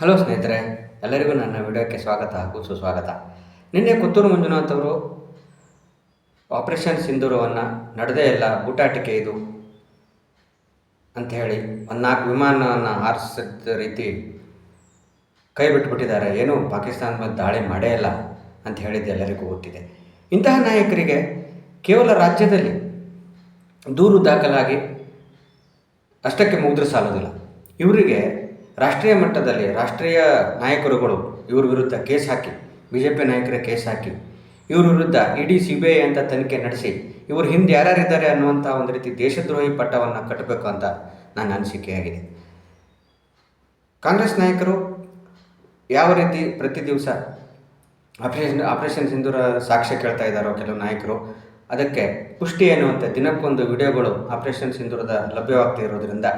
Hello ಸ್ನೇಹಿತರೆ, ಎಲ್ಲರಿಗೂ ನನ್ನ ವಿಡಿಯೋಕ್ಕೆ ಸ್ವಾಗತ ಹಾಗೂ ಸುಸ್ವಾಗತ. ನಿನ್ನೆ ಕುತ್ತೂರು ಮಂಜುನಾಥ್ ಅವರು ಆಪರೇಷನ್ ಸಿಂಧೂರವನ್ನು ನಡೆದೇ ಇಲ್ಲ, ಬೂಟಾಟಿಕೆ ಇದು ಅಂತ ಹೇಳಿ ಒಂದು ನಾಲ್ಕು ವಿಮಾನವನ್ನು ಹಾರಿಸಿದ ರೀತಿ ಕೈ ಬಿಟ್ಬಿಟ್ಟಿದ್ದಾರೆ. ಏನು ಪಾಕಿಸ್ತಾನದ ಮೇಲೆ ದಾಳಿ ಮಾಡೇ ಇಲ್ಲ ಅಂತ ಹೇಳಿದ್ದು ಎಲ್ಲರಿಗೂ ಗೊತ್ತಿದೆ. ಇಂತಹ ನಾಯಕರಿಗೆ ಕೇವಲ ರಾಜ್ಯದಲ್ಲಿ ದೂರು ದಾಖಲಾಗಿ ಅಷ್ಟಕ್ಕೆ ಮುಗಿದ್ರೆ ಸಾಲೋದಿಲ್ಲ. ಇವರಿಗೆ ರಾಷ್ಟ್ರೀಯ ಮಟ್ಟದಲ್ಲಿ ರಾಷ್ಟ್ರೀಯ ನಾಯಕರುಗಳು ಇವ್ರ ವಿರುದ್ಧ ಕೇಸ್ ಹಾಕಿ ಬಿ ಜೆ ಪಿ ನಾಯಕರ ಕೇಸ್ ಹಾಕಿ, ಇವ್ರ ವಿರುದ್ಧ ಇಡೀ ಸಿ ಬಿ ಐ ಅಂತ ತನಿಖೆ ನಡೆಸಿ, ಇವ್ರ ಹಿಂದೆ ಯಾರ್ಯಾರಿದ್ದಾರೆ ಅನ್ನುವಂಥ ಒಂದು ರೀತಿ ದೇಶದ್ರೋಹಿ ಪಟ್ಟವನ್ನು ಕಟ್ಟಬೇಕು ಅಂತ ನನ್ನ ಅನಿಸಿಕೆಯಾಗಿದೆ. ಕಾಂಗ್ರೆಸ್ ನಾಯಕರು ಯಾವ ರೀತಿ ಪ್ರತಿ ದಿವಸ ಆಪರೇಷನ್ ಆಪರೇಷನ್ ಸಿಂಧೂರ ಸಾಕ್ಷ್ಯ ಕೇಳ್ತಾ ಇದ್ದಾರೋ ಕೆಲವು ನಾಯಕರು, ಅದಕ್ಕೆ ಪುಷ್ಟಿ ಅನ್ನುವಂಥ ದಿನಕ್ಕೊಂದು ವಿಡಿಯೋಗಳು ಆಪರೇಷನ್ ಸಿಂಧೂರದ ಲಭ್ಯವಾಗ್ತಾ ಇರೋದ್ರಿಂದ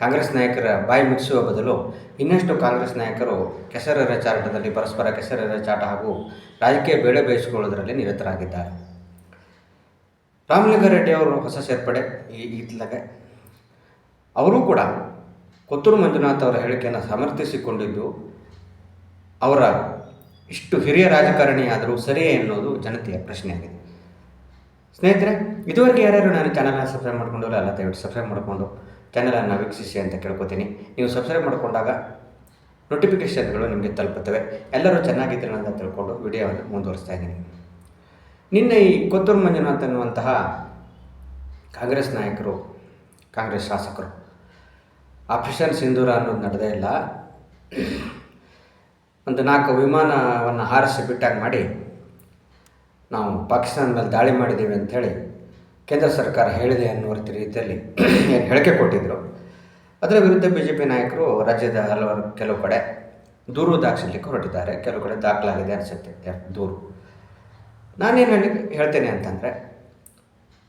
ಕಾಂಗ್ರೆಸ್ ನಾಯಕರ ಬಾಯಿ ಮುಚ್ಚಿಸುವ ಬದಲು ಇನ್ನಷ್ಟು ಕಾಂಗ್ರೆಸ್ ನಾಯಕರು ಕೆಸರರ ಚಾಟದಲ್ಲಿ ಪರಸ್ಪರ ಕೆಸರರ ಚಾಟ ಹಾಗೂ ರಾಜಕೀಯ ಬೇಳೆ ಬೇಯಿಸಿಕೊಳ್ಳೋದರಲ್ಲಿ ನಿರತರಾಗಿದ್ದಾರೆ. ರಾಮಲಿಂಗಾರೆಡ್ಡಿ ಅವರು ಹೊಸ ಸೇರ್ಪಡೆ ಈ ಅವರೂ ಕೂಡ ಕೊತ್ತೂರು ಮಂಜುನಾಥ್ ಅವರ ಹೇಳಿಕೆಯನ್ನು ಸಮರ್ಥಿಸಿಕೊಂಡಿದ್ದು, ಅವರ ಇಷ್ಟು ಹಿರಿಯ ರಾಜಕಾರಣಿ ಆದರೂ ಸರಿಯೇ ಎನ್ನುವುದು ಜನತೆಯ ಪ್ರಶ್ನೆಯಾಗಿದೆ. ಸ್ನೇಹಿತರೆ, ಇದುವರೆಗೆ ಯಾರ್ಯಾರು ನಾನು ಚಾನಲ್ನ ಸಬ್ಸ್ಕ್ರೈಬ್ ಮಾಡಿಕೊಂಡು ಅಲ್ಲ, ದಯವಿಟ್ಟು ಸಬ್ಸ್ಕ್ರೈಬ್ ಮಾಡಿಕೊಂಡು. ಚಾನಲನ್ನು ವೀಕ್ಷಿಸಿ ಅಂತ ಕೇಳ್ಕೊತೀನಿ. ನೀವು ಸಬ್ಸ್ಕ್ರೈಬ್ ಮಾಡಿಕೊಂಡಾಗ ನೋಟಿಫಿಕೇಷನ್ಗಳು ನಿಮಗೆ ತಲುಪುತ್ತವೆ. ಎಲ್ಲರೂ ಚೆನ್ನಾಗಿದ್ದರೆ ಅಂತ ತಿಳ್ಕೊಂಡು ವಿಡಿಯೋವನ್ನು ಮುಂದುವರಿಸ್ತಾ ಇದ್ದೀನಿ. ನಿನ್ನೆ ಈ ಕೊತ್ತೂರು ಮಂಜುನಾಥ್ ಅನ್ನುವಂತಹ ಕಾಂಗ್ರೆಸ್ ನಾಯಕರು, ಕಾಂಗ್ರೆಸ್ ಶಾಸಕರು, ಆಪರೇಷನ್ ಸಿಂಧೂರ ಅನ್ನೋದು ನಡೆದೇ ಇಲ್ಲ. ಒಂದು ನಾಲ್ಕು ವಿಮಾನವನ್ನು ಹಾರಿಸಿ ಬಿಟ್ಟಾಗ ಮಾಡಿ ನಾವು ಪಾಕಿಸ್ತಾನ ಮೇಲೆ ದಾಳಿ ಮಾಡಿದ್ದೀವಿ ಅಂಥೇಳಿ ಕೇಂದ್ರ ಸರ್ಕಾರ ಹೇಳಿದೆ ಅನ್ನುವ ರೀತಿಯಲ್ಲಿ ಏನು ಹೇಳಿಕೆ ಕೊಟ್ಟಿದ್ದರು ಅದರ ವಿರುದ್ಧ ಬಿ ಜೆ ಪಿ ನಾಯಕರು ರಾಜ್ಯದ ಹಲವಾರು ಕೆಲವು ಕಡೆ ದೂರು ದಾಖಲಿಸಲಿಕ್ಕೆ ಹೊರಟಿದ್ದಾರೆ. ಕೆಲವು ಕಡೆ ದಾಖಲಾಗಿದೆ ಅನಿಸುತ್ತೆ. ದೂರು. ನಾನೇನು ಹೇಳಿ ಹೇಳ್ತೇನೆ ಅಂತಂದರೆ,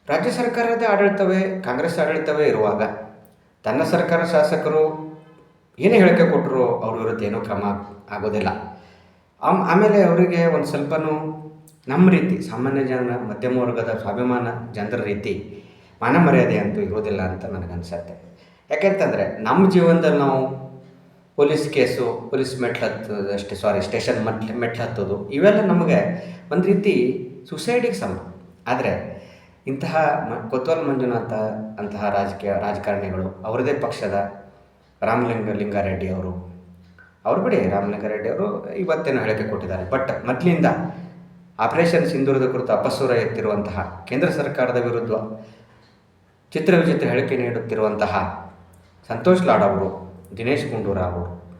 ರಾಜ್ಯ ಸರ್ಕಾರದ ಆಡಳಿತವೇ, ಕಾಂಗ್ರೆಸ್ ಆಡಳಿತವೇ ಇರುವಾಗ ತನ್ನ ಸರ್ಕಾರ ಶಾಸಕರು ಏನೇ ಹೇಳಿಕೆ ಕೊಟ್ಟರು ಅವ್ರ ವಿರುದ್ಧ ಏನೂ ಕ್ರಮ ಆಗೋದಿಲ್ಲ. ಆಮ್, ಆಮೇಲೆ ಅವರಿಗೆ ಒಂದು ಸ್ವಲ್ಪನೂ ನಮ್ಮ ರೀತಿ ಸಾಮಾನ್ಯ ಜನರ ಮಧ್ಯಮ ವರ್ಗದ ಸ್ವಾಭಿಮಾನ ಜನರ ರೀತಿ ಮಾನ ಮರ್ಯಾದೆ ಅಂತೂ ಇರೋದಿಲ್ಲ ಅಂತ ನನಗನ್ಸತ್ತೆ ಯಾಕೆಂತಂದರೆ ನಮ್ಮ ಜೀವನದಲ್ಲಿ ನಾವು ಪೊಲೀಸ್ ಕೇಸು, ಪೊಲೀಸ್ ಮೆಟ್ಲು ಹತ್ತೋದು ಅಷ್ಟೇ ಸಾರಿ ಸ್ಟೇಷನ್ ಮೆಟ್ಲು ಮೆಟ್ಲು ಹತ್ತೋದು, ಇವೆಲ್ಲ ನಮಗೆ ಒಂದು ರೀತಿ ಸುಸೈಡಿಗೆ ಸಮ. ಆದರೆ ಇಂತಹ ಮ, ಕೊತ್ವಾಲ್ ಮಂಜುನಾಥ ಅಂತಹ ರಾಜಕೀಯ, ರಾಜಕಾರಣಿಗಳು, ಅವರದೇ ಪಕ್ಷದ ರಾಮಲಿಂಗ, ಲಿಂಗಾರೆಡ್ಡಿ ಅವರು ಅವರು ಬಿಡಿ ರಾಮಲಿಂಗಾರೆಡ್ಡಿ ಅವರು ಇವತ್ತೇನು ಹೇಳಿಕೆ ಕೊಟ್ಟಿದ್ದಾರೆ. ಬಟ್ ಮೊದಲಿಂದ ಆಪರೇಷನ್ ಸಿಂಧೂರದ ಕುರಿತು ಅಪಸ್ವರ ಎತ್ತಿರುವಂತಹ ಕೇಂದ್ರ ಸರ್ಕಾರದ ವಿರುದ್ಧ ಚಿತ್ರ ವಿಚಿತ್ರ ಹೇಳಿಕೆ ನೀಡುತ್ತಿರುವಂತಹ ಸಂತೋಷ್ ಲಾಡ್ ಅವರು, ದಿನೇಶ್ ಗುಂಡೂರಾವ್ ಅವರು,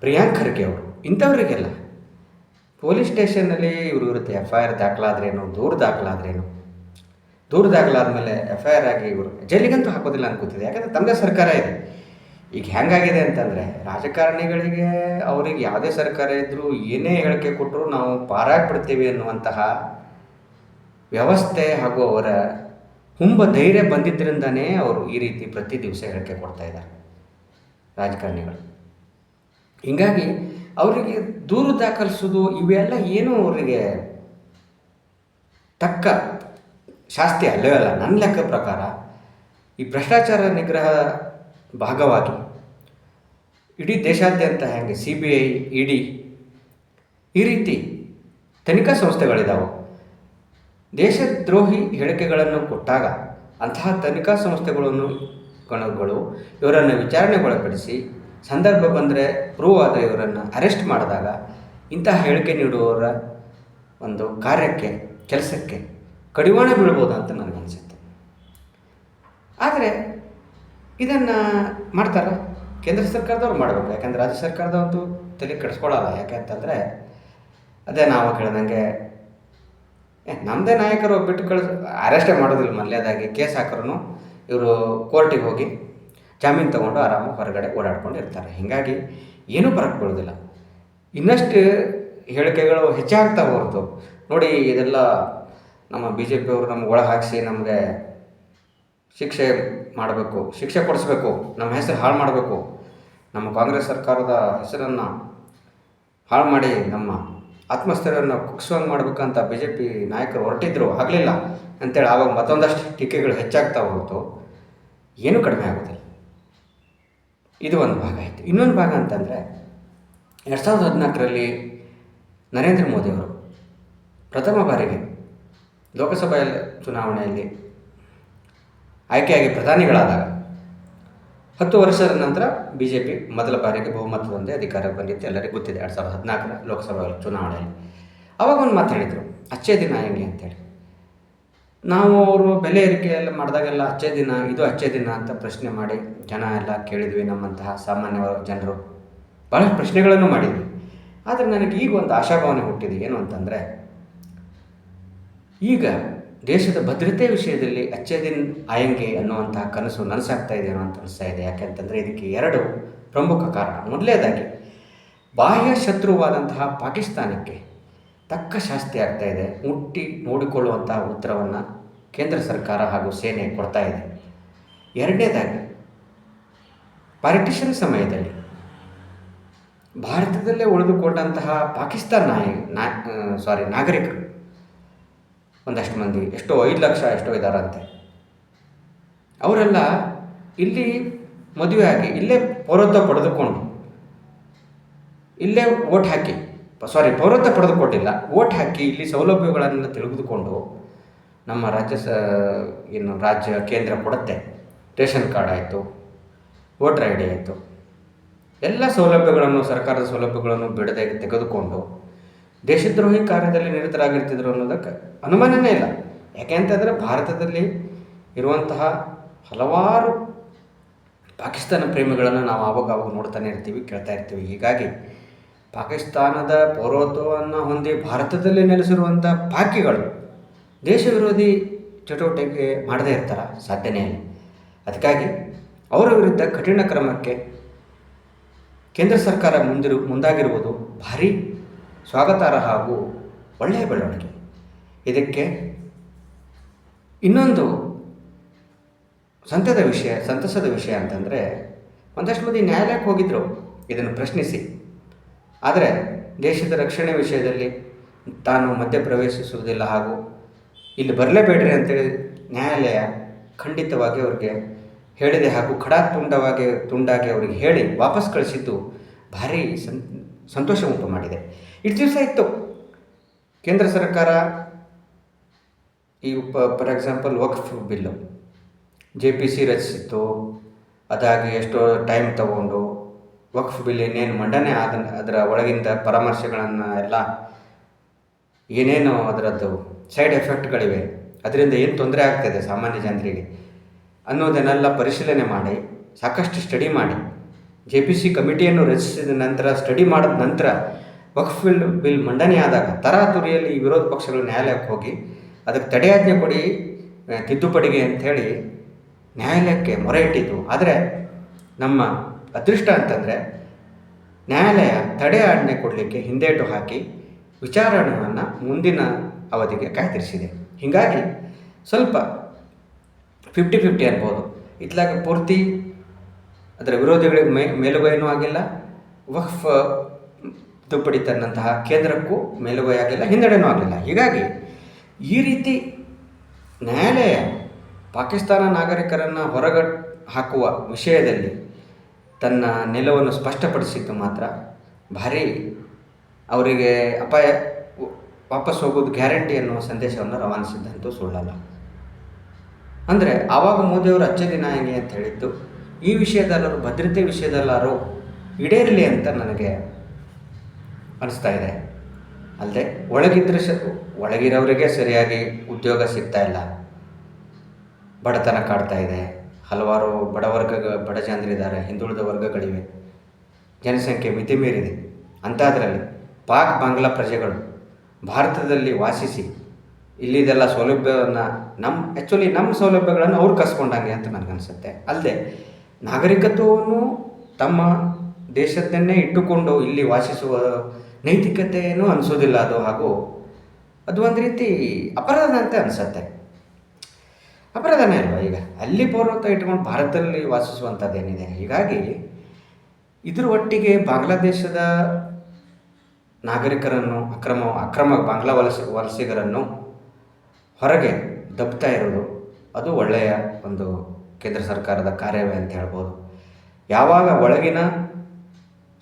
ಪ್ರಿಯಾಂಕ್ ಖರ್ಗೆ ಅವರು, ಇಂಥವರಿಗೆಲ್ಲ ಪೊಲೀಸ್ ಸ್ಟೇಷನ್ನಲ್ಲಿ ಇವರು ವಿರುದ್ಧ ಎಫ್ ಐ ಆರ್ ದಾಖಲಾದ್ರೇನು, ದೂರು ದಾಖಲಾದ್ರೇನು? ದೂರು ದಾಖಲಾದ ಮೇಲೆ ಎಫ್ ಐ ಆರ್ ಆಗಿ ಇವರು ಜೈಲಿಗಂತೂ ಹಾಕೋದಿಲ್ಲ ಅನ್ಕೋತಿದೆ. ಯಾಕಂದರೆ ತಮ್ಮದೇ ಸರ್ಕಾರ ಇದೆ. ಈಗ ಹೆಂಗಾಗಿದೆ ಅಂತಂದರೆ ರಾಜಕಾರಣಿಗಳಿಗೆ ಅವ್ರಿಗೆ ಯಾವುದೇ ಸರ್ಕಾರ ಇದ್ದರೂ ಏನೇ ಹೇಳಿಕೆ ಕೊಟ್ಟರು ನಾವು ಪಾರಾಗ್ಬಿಡ್ತೀವಿ ಅನ್ನುವಂತಹ ವ್ಯವಸ್ಥೆ ಹಾಗೂ ಅವರ ಹುಂಬ ಧೈರ್ಯ ಬಂದಿದ್ದರಿಂದನೇ ಅವರು ಈ ರೀತಿ ಪ್ರತಿ ದಿವಸ ಹೇಳಿಕೆ ಕೊಡ್ತಾ ಇದ್ದಾರೆ ರಾಜಕಾರಣಿಗಳು. ಹೀಗಾಗಿ ಅವರಿಗೆ ದೂರು ದಾಖಲಿಸೋದು ಇವೆಲ್ಲ ಏನು ಅವರಿಗೆ ತಕ್ಕ ಶಾಸ್ತಿ ಅಲ್ಲವೇ ಅಲ್ಲ. ನನ್ನ ಲೆಕ್ಕ ಪ್ರಕಾರ ಈ ಭ್ರಷ್ಟಾಚಾರ ನಿಗ್ರಹ ಭಾಗವಾಗಿ. ಇಡೀ ದೇಶಾದ್ಯಂತ ಹೆಂಗೆ C B I E D ಈ ರೀತಿ ತನಿಖಾ ಸಂಸ್ಥೆಗಳಿದ್ದಾವೆ ದೇಶದ್ರೋಹಿ ಹೇಳಿಕೆಗಳನ್ನು ಕೊಟ್ಟಾಗ ಅಂತಹ ತನಿಖಾ ಸಂಸ್ಥೆಗಳನ್ನು ಗಣಗಳು ಇವರನ್ನು ವಿಚಾರಣೆಗೊಳಪಡಿಸಿ ಸಂದರ್ಭ ಬಂದರೆ ಪ್ರೂವ್ ಆದರೆ ಇವರನ್ನು ಅರೆಸ್ಟ್ ಮಾಡಿದಾಗ ಇಂತಹ ಹೇಳಿಕೆ ನೀಡುವವರ ಒಂದು ಕಾರ್ಯಕ್ಕೆ, ಕೆಲಸಕ್ಕೆ ಕಡಿವಾಣ ಬೀಳ್ಬೋದು ಅಂತ ನನಗನ್ಸುತ್ತೆ. ಆದರೆ ಇದನ್ನು ಮಾಡ್ತಾರೆ? ಕೇಂದ್ರ ಸರ್ಕಾರದವ್ರು ಮಾಡಬೇಕು. ಯಾಕಂದ್ರೆ ರಾಜ್ಯ ಸರ್ಕಾರದವಂತೂ ತಲೆ ಕೆಡಿಸ್ಕೊಳ್ಳಲ್ಲ ಯಾಕೆಂತಂದರೆ ಅದೇ ನಾವು ಕೇಳ್ದಂಗೆ ನಮ್ಮದೇ ನಾಯಕರು ಬಿಟ್ಟು ಕಳಿಸ್, ಅರೆಸ್ಟೇ ಮಾಡೋದಿಲ್ಲ ಮಲ್ಯದಾಗಿ ಕೇಸ್ ಹಾಕರೂ ಇವರು ಕೋರ್ಟಿಗೆ ಹೋಗಿ ಜಾಮೀನು ತೊಗೊಂಡು ಆರಾಮಾಗಿ ಹೊರಗಡೆ ಓಡಾಡ್ಕೊಂಡು ಇರ್ತಾರೆ. ಹೀಗಾಗಿ ಏನೂ ಫರಕ್ ಬೀಳೋದಿಲ್ಲ ಇನ್ನಷ್ಟು ಹೇಳಿಕೆಗಳು ಹೆಚ್ಚಾಗ್ತಾ ಹೊರತು. ನೋಡಿ, ಇದೆಲ್ಲ ನಮ್ಮ ಬಿ ಜೆ ಪಿಯವರು ನಮ್ಗೆ ಒಳಗೆ ಹಾಕಿಸಿ ನಮಗೆ ಶಿಕ್ಷೆ ಮಾಡಬೇಕು, ಶಿಕ್ಷೆ ಕೊಡಿಸ್ಬೇಕು, ನಮ್ಮ ಹೆಸರು ಹಾಳು ಮಾಡಬೇಕು. ನಮ್ಮ ಕಾಂಗ್ರೆಸ್ ಸರ್ಕಾರದ ಹೆಸರನ್ನು ಹಾಳು ಮಾಡಿ ನಮ್ಮ ಆತ್ಮಸ್ಥೈರ್ಯವನ್ನು ಕುಗ್ಸುವಂಗೆ ಮಾಡಬೇಕಂತ ಬಿ ಜೆ ಪಿ ನಾಯಕರು ಹೊರಟಿದ್ರು, ಆಗಲಿಲ್ಲ ಅಂತೇಳಿ ಆವಾಗ ಮತ್ತೊಂದಷ್ಟು ಟೀಕೆಗಳು ಹೆಚ್ಚಾಗ್ತಾ ಹೊರತು ಏನೂ ಕಡಿಮೆ ಆಗೋದಿಲ್ಲ. ಇದು ಒಂದು ಭಾಗ ಆಯಿತು. ಇನ್ನೊಂದು ಭಾಗ ಅಂತಂದರೆ ಎರಡು ಸಾವಿರದ ಹದಿನಾಲ್ಕರಲ್ಲಿ ನರೇಂದ್ರ ಮೋದಿಯವರು ಪ್ರಥಮ ಬಾರಿಗೆ ಲೋಕಸಭೆಯಲ್ಲಿ ಚುನಾವಣೆಯಲ್ಲಿ ಆಯ್ಕೆಯಾಗಿ ಪ್ರಧಾನಿಗಳಾದಾಗ. ಹತ್ತು ವರ್ಷದ ನಂತರ ಬಿ ಜೆ ಪಿ ಮೊದಲ ಬಾರಿಗೆ ಬಹುಮತದೊಂದೇ ಅಧಿಕಾರಕ್ಕೆ ಬಂದಿತ್ತು. ಎಲ್ಲರಿಗೂ ಗೊತ್ತಿದೆ, ಎರಡು ಸಾವಿರದ ಹದಿನಾಲ್ಕರ ಲೋಕಸಭಾ ಚುನಾವಣೆಯಲ್ಲಿ. ಅವಾಗ ಒಂದು ಮಾತು ಹೇಳಿದರು, ಅಚ್ಚೇ ದಿನ ಹೆಂಗೆ? ಅಂತೇಳಿ. ನಾವು ಅವರು ಬೆಲೆ ಏರಿಕೆ ಮಾಡಿದಾಗೆಲ್ಲ ಅಚ್ಚೇ ದಿನ, ಇದು ಅಚ್ಚೇ ದಿನ ಅಂತ ಪ್ರಶ್ನೆ ಮಾಡಿ ಜನ ಎಲ್ಲ ಕೇಳಿದ್ವಿ ನಮ್ಮಂತಹ ಸಾಮಾನ್ಯ ಜನರು. ಭಾಳಷ್ಟು ಪ್ರಶ್ನೆಗಳನ್ನು ಮಾಡಿದ್ವಿ. ಆದರೆ ನನಗೆ ಈಗ ಒಂದು ಆಶಾಭಾವನೆ ಹುಟ್ಟಿದೆ. ಏನು ಅಂತಂದರೆ, ಈಗ ದೇಶದ ಭದ್ರತೆ ವಿಷಯದಲ್ಲಿ ಅಚ್ಚೇ ದಿನ್ ಆಯಂಗೆ ಅನ್ನುವಂತಹ ಕನಸು ನನಸಾಗ್ತಾ ಇದೆ ಅಂತ ಅನಿಸ್ತಾ ಇದೆ. ಯಾಕೆಂತಂದರೆ ಇದಕ್ಕೆ ಎರಡು ಪ್ರಮುಖ ಕಾರಣ. ಮೊದಲನೇದಾಗಿ, ಬಾಹ್ಯ ಶತ್ರುವಾದಂತಹ ಪಾಕಿಸ್ತಾನಕ್ಕೆ ತಕ್ಕ ಶಾಸ್ತಿ ಆಗ್ತಾ ಇದೆ. ಮುಟ್ಟಿ ನೋಡಿಕೊಳ್ಳುವಂತಹ ಉತ್ತರವನ್ನು ಕೇಂದ್ರ ಸರ್ಕಾರ ಹಾಗೂ ಸೇನೆ ಕೊಡ್ತಾ ಇದೆ. ಎರಡನೇದಾಗಿ ಪಾರ್ಟಿಷನ್ ಸಮಯದಲ್ಲಿ ಭಾರತದಲ್ಲೇ ಉಳಿದುಕೊಂಡಂತಹ ಪಾಕಿಸ್ತಾನ ನಾಯ ನಾ ಸಾರಿ ನಾಗರಿಕರು ಒಂದಷ್ಟು ಮಂದಿ, ಎಷ್ಟೋ ಐದು ಲಕ್ಷ, ಎಷ್ಟೋ ಇದ್ದಾರಂತೆ ಅವರೆಲ್ಲ ಇಲ್ಲಿ ಮದುವೆ ಹಾಕಿ, ಇಲ್ಲೇ ಪೌರತ್ವ ಪಡೆದುಕೊಂಡು, ಇಲ್ಲೇ ಓಟ್ ಹಾಕಿ ಸಾರಿ ಪೌರತ್ವ ಪಡೆದುಕೊಂಡಿಲ್ಲ ಓಟ್ ಹಾಕಿ ಇಲ್ಲಿ ಸೌಲಭ್ಯಗಳನ್ನು ತಿಳಿದುಕೊಂಡು ನಮ್ಮ ರಾಜ್ಯ ಸ, ಏನು, ರಾಜ್ಯ ಕೇಂದ್ರ ಕೊಡುತ್ತೆ. ರೇಷನ್ ಕಾರ್ಡ್ ಆಯಿತು, ವೋಟರ್ ಐ ಡಿ ಆಯಿತು. ಎಲ್ಲ ಸೌಲಭ್ಯಗಳನ್ನು, ಸರ್ಕಾರದ ಸೌಲಭ್ಯಗಳನ್ನು ಬಿಡದೆ ತೆಗೆದುಕೊಂಡು ದೇಶದ್ರೋಹಿ ಕಾರ್ಯದಲ್ಲಿ ನಿರತರಾಗಿರ್ತಿದ್ರು ಅನ್ನೋದಕ್ಕೆ ಅನುಮಾನನೇ ಇಲ್ಲ. ಯಾಕೆ ಅಂತಂದರೆ ಭಾರತದಲ್ಲಿ ಇರುವಂತಹ ಹಲವಾರು ಪಾಕಿಸ್ತಾನ ಪ್ರೇಮಿಗಳನ್ನು ನಾವು ಆವಾಗ ಅವಾಗ ನೋಡ್ತಾನೆ ಇರ್ತೀವಿ, ಕೇಳ್ತಾ ಇರ್ತೀವಿ. ಹೀಗಾಗಿ ಪಾಕಿಸ್ತಾನದ ಪೌರತ್ವವನ್ನು ಹೊಂದಿ ಭಾರತದಲ್ಲಿ ನೆಲೆಸಿರುವಂಥ ಪಾಕಿಗಳು ದೇಶ ವಿರೋಧಿ ಚಟುವಟಿಕೆ ಮಾಡದೇ ಇರ್ತಾರ ಸಾಧ್ಯನೇ ಇಲ್ಲ. ಅದಕ್ಕಾಗಿ ಅವರ ವಿರುದ್ಧ ಕಠಿಣ ಕ್ರಮಕ್ಕೆ ಕೇಂದ್ರ ಸರ್ಕಾರ ಮುಂದಿರು, ಮುಂದಾಗಿರುವುದು ಭಾರಿ ಸ್ವಾಗತಾರ್ಹ ಹಾಗೂ ಒಳ್ಳೆಯ ಬೆಳವಣಿಗೆ. ಇದಕ್ಕೆ ಇನ್ನೊಂದು ಸಂತದ ವಿಷಯ, ಸಂತಸದ ವಿಷಯ ಅಂತಂದರೆ ಒಂದಷ್ಟು ಮಂದಿ ನ್ಯಾಯಾಲಯಕ್ಕೆ ಹೋಗಿದ್ದರು ಇದನ್ನು ಪ್ರಶ್ನಿಸಿ. ಆದರೆ ದೇಶದ ರಕ್ಷಣೆ ವಿಷಯದಲ್ಲಿ ತಾನು ಮಧ್ಯಪ್ರವೇಶಿಸುವುದಿಲ್ಲ ಹಾಗೂ ಇಲ್ಲಿ ಬರಲೇಬೇಡ್ರಿ ಅಂತೇಳಿ ನ್ಯಾಯಾಲಯ ಖಂಡಿತವಾಗಿ ಅವ್ರಿಗೆ ಹೇಳಿದೆ ಹಾಗೂ ಖಡಾ ತುಂಡವಾಗಿ ತುಂಡಾಗಿ ಅವರಿಗೆ ಹೇಳಿ ವಾಪಸ್ ಕಳಿಸಿದ್ದು ಭಾರಿ ಸಂತೋಷ ಉಂಟು ಮಾಡಿದೆ. ಇಷ್ಟು ದಿವಸ ಇತ್ತು ಕೇಂದ್ರ ಸರ್ಕಾರ ಈ for example, Waqf bill. J P C ರಚಿಸಿತ್ತು. ಅದಾಗಿ ಎಷ್ಟೋ ಟೈಮ್ ತಗೊಂಡು ವಕ್ಫ್ ಬಿಲ್ ಏನೇನು ಮಂಡನೆ ಆದ, ಅದರ ಒಳಗಿಂದ ಪರಾಮರ್ಶೆಗಳನ್ನು ಎಲ್ಲ ಏನೇನು ಅದರದ್ದು ಸೈಡ್ ಎಫೆಕ್ಟ್ಗಳಿವೆ. ಅದರಿಂದ ಏನು ತೊಂದರೆ ಆಗ್ತಾಯಿದೆ ಸಾಮಾನ್ಯ ಜನರಿಗೆ? ಅನ್ನೋದನ್ನೆಲ್ಲ ಪರಿಶೀಲನೆ ಮಾಡಿ, ಸಾಕಷ್ಟು ಸ್ಟಡಿ ಮಾಡಿ. ಜೆ ಪಿ ಸಿ ಕಮಿಟಿಯನ್ನು ರಚಿಸಿದ ನಂತರ, ಸ್ಟಡಿ ಮಾಡಿದ ನಂತರ ವಕ್ಫ್ ಬಿಲ್ ಬಿಲ್ ಮಂಡನೆ ಆದಾಗ ತರಾತುರಿಯಲ್ಲಿ ವಿರೋಧ ಪಕ್ಷಗಳು ನ್ಯಾಯಾಲಯಕ್ಕೆ ಹೋಗಿ ಅದಕ್ಕೆ ತಡೆಯಾಜ್ಞೆ ಕೊಡಿ ತಿದ್ದುಪಡಿಗೆ ಅಂಥೇಳಿ ನ್ಯಾಯಾಲಯಕ್ಕೆ ಮೊರೆ ಇಟ್ಟಿದ್ದು. ಆದರೆ ನಮ್ಮ ಅದೃಷ್ಟ ಅಂತಂದರೆ ನ್ಯಾಯಾಲಯ ತಡೆ ಆಜ್ಞೆ ಕೊಡಲಿಕ್ಕೆ ಹಿಂದೇಟು ಹಾಕಿ ವಿಚಾರಣೆಯನ್ನು ಮುಂದಿನ ಅವಧಿಗೆ ಕಾಯ್ದಿರಿಸಿದೆ. ಹೀಗಾಗಿ ಸ್ವಲ್ಪ ಫಿಫ್ಟಿ ಫಿಫ್ಟಿ ಅನ್ಬೋದು. ಇತ್ಲಾಗ ಪೂರ್ತಿ ಅದರ ವಿರೋಧಿಗಳಿಗೆ ಮೇ, ಮೇಲುಗೈನೂ ಆಗಿಲ್ಲ. ವಕ್ಫ್ ತಿದ್ದುಪಡಿ ತನ್ನಂತಹ ಕೇಂದ್ರಕ್ಕೂ ಮೇಲುಗೈ ಆಗಿಲ್ಲ, ಹಿನ್ನಡೆನೂ ಆಗಲಿಲ್ಲ ಹೀಗಾಗಿ ಈ ರೀತಿ ನ್ಯಾಯಾಲಯ ಪಾಕಿಸ್ತಾನ ನಾಗರಿಕರನ್ನು ಹೊರಗ ಹಾಕುವ ವಿಷಯದಲ್ಲಿ ತನ್ನ ನೆಲವನ್ನು ಸ್ಪಷ್ಟಪಡಿಸಿದ್ದು ಮಾತ್ರ ಭಾರಿ ಅವರಿಗೆ ಅಪಾಯ, ವಾಪಸ್ ಹೋಗೋದು ಗ್ಯಾರಂಟಿ ಅನ್ನುವ ಸಂದೇಶವನ್ನು ರವಾನಿಸಿದ್ದಂತೂ ಸುಳ್ಳಲ್ಲ. ಅಂದರೆ ಆವಾಗ ಮೋದಿಯವರು ಅಚ್ಚೆ ದಿನ ಹೆಂಗೆ ಅಂತ ಹೇಳಿದ್ದು, ಈ ವಿಷಯದಲ್ಲಾರು ಭದ್ರತೆ ವಿಷಯದಲ್ಲಾರು ಈಡೇರಲಿ ಅಂತ ನನಗೆ ಅನಿಸ್ತಾ ಇದೆ. ಅಲ್ಲದೆ ಒಳಗಿದ್ರೆ ಒಳಗಿರೋರಿಗೆ ಸರಿಯಾಗಿ ಉದ್ಯೋಗ ಸಿಗ್ತಾ ಇಲ್ಲ. ಬಡತನ ಕಾಡ್ತಾ ಇದೆ. ಹಲವಾರು ಬಡ ವರ್ಗ, ಬಡ ಜನರಿದ್ದಾರೆ. ಹಿಂದುಳಿದ ವರ್ಗಗಳಿವೆ. ಜನಸಂಖ್ಯೆ ಮಿತಿ ಮೀರಿದೆ ಅಂಥದ್ರಲ್ಲಿ ಪಾಕ್ ಬಾಂಗ್ಲಾ ಪ್ರಜೆಗಳು ಭಾರತದಲ್ಲಿ ವಾಸಿಸಿ ಇಲ್ಲಿದೆಲ್ಲ ಸೌಲಭ್ಯವನ್ನು ನಮ್ಮ ಆ್ಯಕ್ಚುಲಿ ನಮ್ಮ ಸೌಲಭ್ಯಗಳನ್ನು ಅವ್ರು ಕಸ್ಕೊಂಡಂಗೆ ಅಂತ ನನಗನ್ಸುತ್ತೆ. ಅಲ್ಲದೆ ನಾಗರಿಕತ್ವವನ್ನು ತಮ್ಮ ದೇಶದನ್ನೇ ಇಟ್ಟುಕೊಂಡು ಇಲ್ಲಿ ವಾಸಿಸುವ ನೈತಿಕತೆಯೂ ಅನಿಸೋದಿಲ್ಲ ಅದು, ಹಾಗೂ ಅದು ಒಂದು ರೀತಿ ಅಪರಾಧ ಅಂತ ಅನಿಸುತ್ತೆ. ಅಪರಾಧನೇ ಅಲ್ವಾ ಈಗ? ಅಲ್ಲಿ ಪೌರತ್ವ ಇಟ್ಕೊಂಡು ಭಾರತದಲ್ಲಿ ವಾಸಿಸುವಂಥದ್ದೇನಿದೆ ಹೀಗಾಗಿ ಇದ್ರ ಒಟ್ಟಿಗೆ ಬಾಂಗ್ಲಾದೇಶದ ನಾಗರಿಕರನ್ನು, ಅಕ್ರಮ ಅಕ್ರಮ ಬಾಂಗ್ಲಾ ವಲಸೆ, ವಲಸಿಗರನ್ನು ಹೊರಗೆ ದಬ್ತಾ ಇರೋದು, ಅದು ಒಳ್ಳೆಯ ಒಂದು ಕೇಂದ್ರ ಸರ್ಕಾರದ ಕಾರ್ಯವೇ ಅಂತ ಹೇಳ್ಬೋದು. ಯಾವಾಗ ಒಳಗಿನ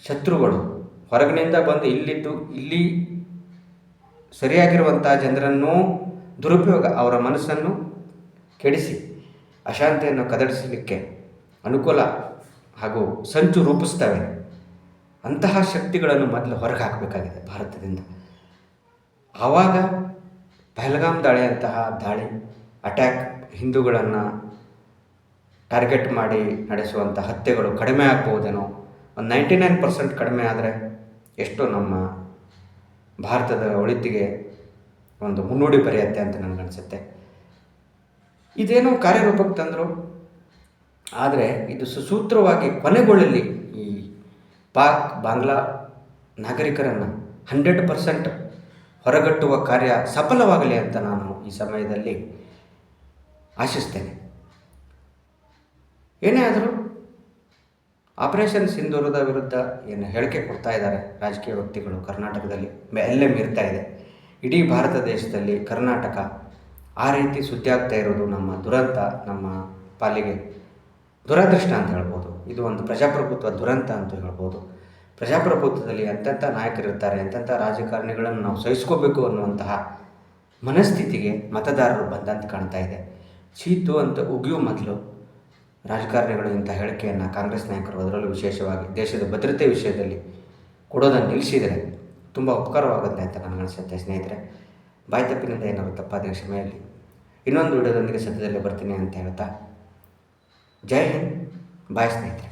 ಶತ್ರುಗಳು ಹೊರಗಿನಿಂದ ಬಂದು ಇಲ್ಲಿದ್ದು, ಇಲ್ಲಿ ಸರಿಯಾಗಿರುವಂಥ ಜನರನ್ನು ದುರುಪಯೋಗ ಅವರ ಮನಸ್ಸನ್ನು ಕೆಡಿಸಿ ಅಶಾಂತಿಯನ್ನು ಕದಡಿಸಲಿಕ್ಕೆ ಅನುಕೂಲ ಹಾಗೂ ಸಂಚು ರೂಪಿಸ್ತವೆ. ಅಂತಹ ಶಕ್ತಿಗಳನ್ನು ಮೊದಲು ಹೊರಗೆ ಹಾಕಬೇಕಾಗಿದೆ ಭಾರತದಿಂದ. ಆವಾಗ ಪಹಲ್ಗಾಮ್ ದಾಳಿಯಂತಹ ದಾಳಿ, ಅಟ್ಯಾಕ್ ಹಿಂದೂಗಳನ್ನು ಟಾರ್ಗೆಟ್ ಮಾಡಿ ನಡೆಸುವಂಥ ಹತ್ಯೆಗಳು ಕಡಿಮೆ ಆಗ್ಬೋದೇನೋ, ಒಂದು ನೈಂಟಿ ನೈನ್ ಪರ್ಸೆಂಟ್ ಕಡಿಮೆ ಆದರೆ ಎಷ್ಟು ನಮ್ಮ ಭಾರತದ ಒಳಿತಿಗೆ ಒಂದು ಮುನ್ನುಡಿ ಬರೆಯುತ್ತೆ ಅಂತ ನನಗನ್ಸುತ್ತೆ ಇದೇನೋ ಕಾರ್ಯರೂಪಕ್ಕೆ ತಂದರು, ಆದರೆ ಇದು ಸುಸೂತ್ರವಾಗಿ ಕೊನೆಗೊಳ್ಳಲಿ ಈ ಪಾಕ್ ಬಾಂಗ್ಲಾ ನಾಗರಿಕರನ್ನು ಹಂಡ್ರೆಡ್ ಪರ್ಸೆಂಟ್ ಹೊರಗಟ್ಟುವ ಕಾರ್ಯ ಸಫಲವಾಗಲಿ ಅಂತ ನಾನು ಈ ಸಮಯದಲ್ಲಿ ಆಶಿಸ್ತೇನೆ. ಏನೇ ಆದರೂ ಆಪರೇಷನ್ ಸಿಂಧೂರದ ವಿರುದ್ಧ ಏನು ಹೇಳಿಕೆ ಕೊಡ್ತಾ ಇದ್ದಾರೆ ರಾಜಕೀಯ ವ್ಯಕ್ತಿಗಳು ಕರ್ನಾಟಕದಲ್ಲಿ. ಎಲ್ಲೆ ಮೀರ್ತಾ ಇದೆ. ಇಡೀ ಭಾರತ ದೇಶದಲ್ಲಿ ಕರ್ನಾಟಕ ಆ ರೀತಿ ಸುದ್ದಿ ಆಗ್ತಾ ಇರೋದು ನಮ್ಮ ದುರಂತ, ನಮ್ಮ ಪಾಲಿಗೆ ದುರದೃಷ್ಟ ಅಂತ ಹೇಳ್ಬೋದು. ಇದು ಒಂದು ಪ್ರಜಾಪ್ರಭುತ್ವ ದುರಂತ ಅಂತ ಹೇಳ್ಬೋದು. ಪ್ರಜಾಪ್ರಭುತ್ವದಲ್ಲಿ ಎಂತೆಂಥ ನಾಯಕರಿರ್ತಾರೆ ಎಂತೆಂಥ ರಾಜಕಾರಣಿಗಳನ್ನು ನಾವು ಸಹಿಸ್ಕೋಬೇಕು ಅನ್ನುವಂತಹ ಮನಸ್ಥಿತಿಗೆ ಮತದಾರರು ಬಂದಂತೆ ಕಾಣ್ತಾ ಇದೆ. ಚೀತು ಅಂತ ಉಗಿಯೋ ಮೊದಲು ರಾಜಕಾರಣಿಗಳು ಇಂಥ ಹೇಳಿಕೆಯನ್ನು ಕಾಂಗ್ರೆಸ್ ನಾಯಕರು ಅದರಲ್ಲೂ ವಿಶೇಷವಾಗಿ ದೇಶದ ಭದ್ರತೆ ವಿಷಯದಲ್ಲಿ ಕೊಡೋದನ್ನು ನಿಲ್ಲಿಸಿದರೆ ತುಂಬ ಉಪಕಾರವಾಗುತ್ತೆ ಅಂತ ನನಗನ್ಸುತ್ತೆ ಸ್ನೇಹಿತರೆ. ಬಾಯಿ ತಪ್ಪಿನಿಂದ ಏನಾದರೂ ತಪ್ಪಾದ ಕ್ಷಮೆಯಲ್ಲಿ. ಇನ್ನೊಂದು ವಿಡಿಯೋದೊಂದಿಗೆ ಸದ್ಯದಲ್ಲೇ ಬರ್ತೀನಿ ಅಂತ ಹೇಳ್ತಾ, ಜೈ ಹಿಂದ್, ಬಾಯ್ ಸ್ನೇಹಿತರೆ.